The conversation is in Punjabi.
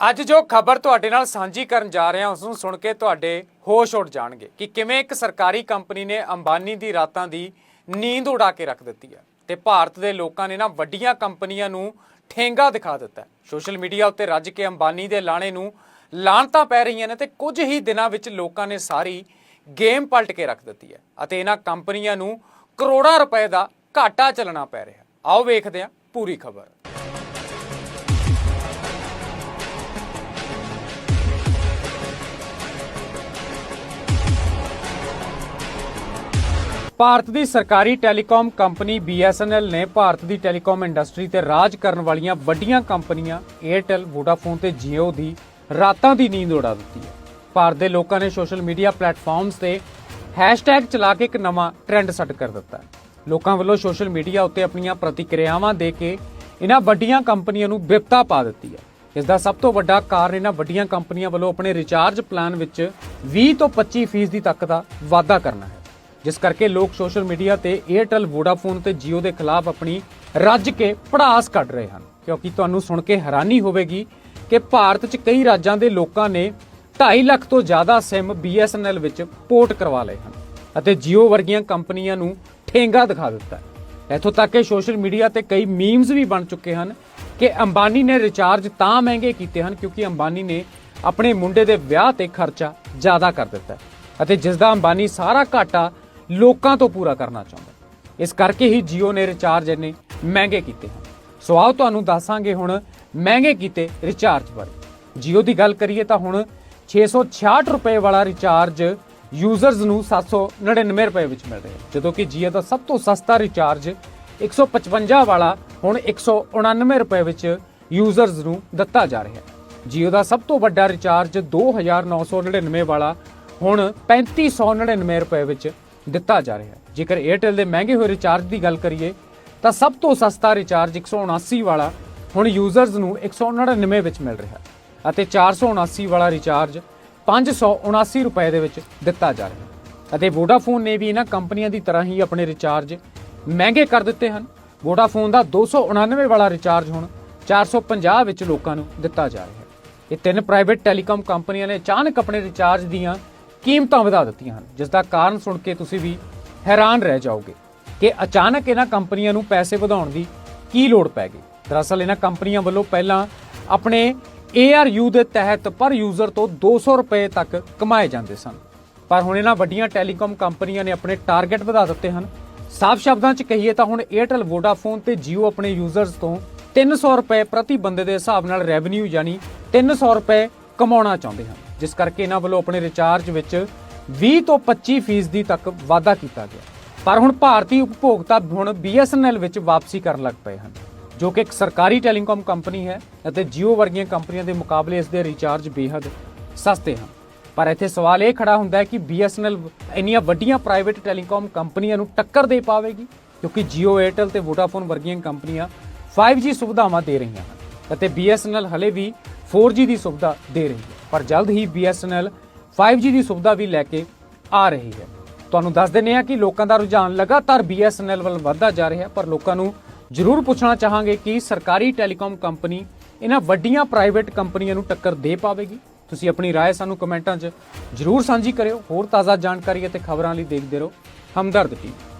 ਅੱਜ ਜੋ ਖਬਰ ਤੁਹਾਡੇ ਨਾਲ ਸਾਂਝੀ ਕਰਨ ਜਾ ਰਹੇ ਹਾਂ ਉਸ ਨੂੰ ਸੁਣ ਕੇ ਤੁਹਾਡੇ ਹੋਸ਼ ਉੱਡ ਜਾਣਗੇ ਕਿ ਕਿਵੇਂ ਇੱਕ ਸਰਕਾਰੀ ਕੰਪਨੀ ਨੇ ਅੰਬਾਨੀ ਦੀ ਰਾਤਾਂ ਦੀ ਨੀਂਦ ਉਡਾ ਕੇ ਰੱਖ ਦਿੱਤੀ ਹੈ ਤੇ ਭਾਰਤ ਦੇ ਲੋਕਾਂ ਨੇ ਨਾ ਵੱਡੀਆਂ ਕੰਪਨੀਆਂ ਨੂੰ ਠੇਂਗਾ ਦਿਖਾ ਦਿੱਤਾ ਸੋਸ਼ਲ ਮੀਡੀਆ ਉੱਤੇ ਰੱਜ ਕੇ ਅੰਬਾਨੀ ਦੇ ਲਾਣੇ ਨੂੰ ਲਾਣਤਾਂ ਪੈ ਰਹੀਆਂ ਨੇ ਤੇ ਕੁਝ ਹੀ ਦਿਨਾਂ ਵਿੱਚ ਲੋਕਾਂ ਨੇ ਸਾਰੀ ਗੇਮ ਪਲਟ ਕੇ ਰੱਖ ਦਿੱਤੀ ਹੈ ਅਤੇ ਇਹਨਾਂ ਕੰਪਨੀਆਂ ਨੂੰ ਕਰੋੜਾਂ ਰੁਪਏ ਦਾ ਘਾਟਾ ਚੱਲਣਾ ਪੈ ਰਿਹਾ ਆਓ ਵੇਖਦੇ ਹਾਂ ਪੂਰੀ ਖਬਰ। ਭਾਰਤ ਦੀ ਸਰਕਾਰੀ ਟੈਲੀਕਾਮ ਕੰਪਨੀ BSNL ਨੇ ਭਾਰਤ ਦੀ ਟੈਲੀਕਾਮ ਇੰਡਸਟਰੀ ਤੇ ਰਾਜ ਕਰਨ ਵਾਲੀਆਂ ਵੱਡੀਆਂ ਕੰਪਨੀਆਂ Airtel, Vodafone ਤੇ Jio ਦੀ ਰਾਤਾਂ ਦੀ ਨੀਂਦ ਉਡਾ ਦਿੱਤੀ ਹੈ। ਭਾਰਤ ਦੇ ਲੋਕਾਂ ਨੇ ਸੋਸ਼ਲ ਮੀਡੀਆ ਪਲੇਟਫਾਰਮਸ ਤੇ ਹੈਸ਼ਟੈਗ ਚਲਾ ਕੇ ਇੱਕ ਨਵਾਂ ਟ੍ਰੈਂਡ ਸੈੱਟ ਕਰ ਦਿੱਤਾ ਲੋਕਾਂ ਵੱਲੋਂ ਸੋਸ਼ਲ ਮੀਡੀਆ ਉੱਤੇ ਆਪਣੀਆਂ ਪ੍ਰਤੀਕਿਰਿਆਵਾਂ ਦੇ ਕੇ ਇਹਨਾਂ ਵੱਡੀਆਂ ਕੰਪਨੀਆਂ ਨੂੰ ਬਿਪਤਾ ਪਾ ਦਿੱਤੀ ਹੈ। ਇਸ ਦਾ ਸਭ ਤੋਂ ਵੱਡਾ ਕਾਰਨ ਇਹਨਾਂ ਵੱਡੀਆਂ ਕੰਪਨੀਆਂ ਵੱਲੋਂ ਆਪਣੇ ਰਿਚਾਰਜ ਪਲਾਨ ਵਿੱਚ 20 ਤੋਂ 25% ਤੱਕ ਦਾ ਵਾਧਾ ਕਰਨਾ ਹੈ। ਜਿਸ ਕਰਕੇ ਲੋਕ ਸੋਸ਼ਲ ਮੀਡੀਆ ਤੇ Airtel, Vodafone ਤੇ Jio ਦੇ ਖਿਲਾਫ ਆਪਣੀ ਰੱਜ ਕੇ ਪੜਾਸ ਕੱਢ ਰਹੇ ਹਨ। ਕਿਉਂਕਿ ਤੁਹਾਨੂੰ ਸੁਣ ਕੇ ਹੈਰਾਨੀ ਹੋਵੇਗੀ ਕਿ ਭਾਰਤ 'ਚ ਕਈ ਰਾਜਾਂ ਦੇ ਲੋਕਾਂ ਨੇ 2.5 ਲੱਖ ਤੋਂ ਜ਼ਿਆਦਾ ਸਿਮ BSNL ਵਿੱਚ ਪੋਰਟ ਕਰਵਾ ਲਏ ਹਨ ਅਤੇ Jio ਵਰਗੀਆਂ ਕੰਪਨੀਆਂ ਨੂੰ ਠੇਂਗਾ ਦਿਖਾ ਦਿੱਤਾ ਹੈ। ਇੱਥੋਂ ਤੱਕ ਕਿ ਸੋਸ਼ਲ ਮੀਡੀਆ ਤੇ ਕਈ ਮੀਮਸ ਵੀ ਬਣ ਚੁੱਕੇ ਹਨ ਕਿ ਅੰਬਾਨੀ ਨੇ ਰਿਚਾਰਜ ਤਾਂ ਮਹਿੰਗੇ ਕੀਤੇ ਹਨ ਕਿਉਂਕਿ ਅੰਬਾਨੀ ਨੇ ਆਪਣੇ ਮੁੰਡੇ ਦੇ ਵਿਆਹ ਤੇ ਖਰਚਾ ਜ਼ਿਆਦਾ ਕਰ ਦਿੱਤਾ ਅਤੇ ਜਿਸ ਦਾ ਅੰਬਾਨੀ ਸਾਰਾ ਘਾਟਾ ਲੋਕਾਂ ਤੋਂ ਪੂਰਾ ਕਰਨਾ ਚਾਹੁੰਦਾ ਇਸ ਕਰਕੇ ਹੀ Jio ਨੇ ਰਿਚਾਰਜ ਇੰਨੇ ਮਹਿੰਗੇ ਕੀਤੇ ਹਨ। ਸੋ ਆਓ ਤੁਹਾਨੂੰ ਦੱਸਾਂਗੇ ਹੁਣ ਮਹਿੰਗੇ ਕੀਤੇ ਰਿਚਾਰਜ ਬਾਰੇ। Jio ਦੀ ਗੱਲ ਕਰੀਏ ਤਾਂ ਹੁਣ 666 ਰੁਪਏ ਵਾਲਾ ਰਿਚਾਰਜ ਯੂਜ਼ਰਸ ਨੂੰ 799 ਰੁਪਏ ਵਿੱਚ ਮਿਲ ਰਿਹਾ ਜਦੋਂ ਕਿ Jio ਦਾ ਸਭ ਤੋਂ ਸਸਤਾ ਰਿਚਾਰਜ 155 ਵਾਲਾ ਹੁਣ 199 ਰੁਪਏ ਵਿੱਚ ਯੂਜ਼ਰਸ ਨੂੰ ਦਿੱਤਾ ਜਾ ਰਿਹਾ ਹੈ। Jio ਦਾ ਸਭ ਤੋਂ ਵੱਡਾ ਰਿਚਾਰਜ 2999 ਵਾਲਾ ਹੁਣ 3599 ਰੁਪਏ ਵਿੱਚ ਦਿੱਤਾ ਜਾ ਰਿਹਾ ਹੈ। ਜੇਕਰ Airtel ਦੇ ਮਹਿੰਗੇ ਹੋਏ ਰਿਚਾਰਜ ਦੀ ਗੱਲ ਕਰੀਏ, ਤਾਂ ਸਭ ਤੋਂ ਸਸਤਾ ਰਿਚਾਰਜ 179 ਵਾਲਾ ਹੁਣ ਯੂਜ਼ਰਸ ਨੂੰ 199 ਵਿੱਚ ਮਿਲ ਰਿਹਾ ਹੈ ਅਤੇ 479 ਵਾਲਾ ਰਿਚਾਰਜ 579 ਰੁਪਏ ਦੇ ਵਿੱਚ ਦਿੱਤਾ ਜਾ ਰਿਹਾ ਹੈ। ਅਤੇ Vodafone ਨੇ ਵੀ ਇਹਨਾਂ ਕੰਪਨੀਆਂ ਦੀ ਤਰ੍ਹਾਂ ਹੀ ਆਪਣੇ ਰਿਚਾਰਜ ਮਹਿੰਗੇ ਕਰ ਦਿੱਤੇ ਹਨ। Vodafone ਦਾ 299 ਵਾਲਾ ਰਿਚਾਰਜ ਹੁਣ 450 ਵਿੱਚ ਲੋਕਾਂ ਨੂੰ ਦਿੱਤਾ ਜਾ ਰਿਹਾ ਹੈ। ਇਹ ਤਿੰਨ ਪ੍ਰਾਈਵੇਟ ਟੈਲੀਕਾਮ ਕੰਪਨੀਆਂ ਨੇ ਅਚਾਨਕ ਆਪਣੇ ਰਿਚਾਰਜ ਦੀਆਂ ਕੀਮਤਾਂ ਵਧਾ ਦਿੱਤੀਆਂ ਹਨ। ਜਿਸ ਦਾ ਕਾਰਨ ਸੁਣ ਕੇ ਤੁਸੀਂ ਵੀ ਹੈਰਾਨ ਰਹਿ ਜਾਓਗੇ ਕਿ ਅਚਾਨਕ ਇਹਨਾਂ ਕੰਪਨੀਆਂ ਨੂੰ ਪੈਸੇ ਵਧਾਉਣ ਦੀ ਕੀ ਲੋੜ ਪੈ ਗਈ। ਦਰਅਸਲ ਇਹਨਾਂ ਕੰਪਨੀਆਂ ਵੱਲੋਂ ਪਹਿਲਾਂ ਆਪਣੇ ARU ਦੇ ਤਹਿਤ ਪਰ ਯੂਜ਼ਰ ਤੋਂ 200 ਰੁਪਏ ਤੱਕ ਕਮਾਏ ਜਾਂਦੇ ਸਨ। ਪਰ ਹੁਣ ਇਹਨਾਂ ਵੱਡੀਆਂ ਟੈਲੀਕਾਮ ਕੰਪਨੀਆਂ ਨੇ ਆਪਣੇ ਟਾਰਗੇਟ ਵਧਾ ਦਿੱਤੇ ਹਨ। ਸਾਫ਼ ਸ਼ਬਦਾਂ 'ਚ ਕਹੀਏ ਤਾਂ ਹੁਣ Airtel, Vodafone ਤੇ Jio ਆਪਣੇ ਯੂਜ਼ਰਸ ਤੋਂ 300 ਰੁਪਏ ਪ੍ਰਤੀ ਬੰਦੇ ਦੇ ਹਿਸਾਬ ਨਾਲ ਰੈਵਨਿਊ ਯਾਨੀ 300 ਰੁਪਏ ਕਮਾਉਣਾ ਚਾਹੁੰਦੇ ਹਨ। ਜਿਸ ਕਰਕੇ ਇਹਨਾਂ ਵੱਲੋਂ ਆਪਣੇ ਰਿਚਾਰਜ ਵਿੱਚ 20 ਤੋਂ 25% ਤੱਕ ਵਾਧਾ ਕੀਤਾ ਗਿਆ। ਪਰ ਹੁਣ ਭਾਰਤੀ ਉਪਭੋਗਤਾ ਹੁਣ BSNL ਵਿੱਚ ਵਾਪਸੀ ਕਰਨ ਲੱਗ ਪਏ ਹਨ ਜੋ ਕਿ ਇੱਕ ਸਰਕਾਰੀ ਟੈਲੀਕਾਮ ਕੰਪਨੀ ਹੈ ਅਤੇ Jio ਵਰਗੀਆਂ ਕੰਪਨੀਆਂ ਦੇ ਮੁਕਾਬਲੇ ਇਸ ਦੇ ਰਿਚਾਰਜ ਬੇਹੱਦ ਸਸਤੇ ਹਨ। ਪਰ ਇੱਥੇ ਸਵਾਲ ਇਹ ਖੜਾ ਹੁੰਦਾ ਹੈ ਕਿ BSNL ਇੰਨੀਆਂ ਵੱਡੀਆਂ ਪ੍ਰਾਈਵੇਟ ਟੈਲੀਕਾਮ ਕੰਪਨੀਆਂ ਨੂੰ ਟੱਕਰ ਦੇ ਪਾਵੇਗੀ ਕਿਉਂਕਿ Jio, Airtel ਤੇ Vodafone ਵਰਗੀਆਂ ਕੰਪਨੀਆਂ 5G ਸੁਵਿਧਾਵਾਂ ਦੇ ਰਹੀਆਂ ਹਨ ਅਤੇ BSNL ਹਲੇ ਵੀ 4G ਦੀ ਸੁਵਿਧਾ ਦੇ ਰਹੀ ਹੈ ਪਰ ਜਲਦ ਹੀ BSNL 5G ਦੀ ਸੁਵਿਧਾ ਵੀ ਲੈ ਕੇ ਆ ਰਹੀ ਹੈ ਤੁਹਾਨੂੰ ਦੱਸ ਦਿੰਦੇ ਹਾਂ ਕਿ ਲੋਕਾਂ ਦਾ ਰੁਝਾਨ ਲਗਾਤਾਰ BSNL ਵੱਲ ਵੱਧਦਾ ਜਾ ਰਿਹਾ ਹੈ ਪਰ ਲੋਕਾਂ ਨੂੰ ਜ਼ਰੂਰ ਪੁੱਛਣਾ ਚਾਹਾਂਗੇ ਕਿ ਸਰਕਾਰੀ ਟੈਲੀਕਾਮ ਕੰਪਨੀ ਇਹਨਾਂ ਵੱਡੀਆਂ ਪ੍ਰਾਈਵੇਟ ਕੰਪਨੀਆਂ ਨੂੰ ਟੱਕਰ ਦੇ ਪਾਵੇਗੀ ਤੁਸੀਂ ਆਪਣੀ رائے ਸਾਨੂੰ ਕਮੈਂਟਾਂ 'ਚ ਜ਼ਰੂਰ ਸਾਂਝੀ ਕਰਿਓ ਹੋਰ ਤਾਜ਼ਾ ਜਾਣਕਾਰੀ ਅਤੇ ਖਬਰਾਂ ਲਈ ਦੇਖਦੇ ਰਹੋ ਹਮਦਰਦ ਟੀਵੀ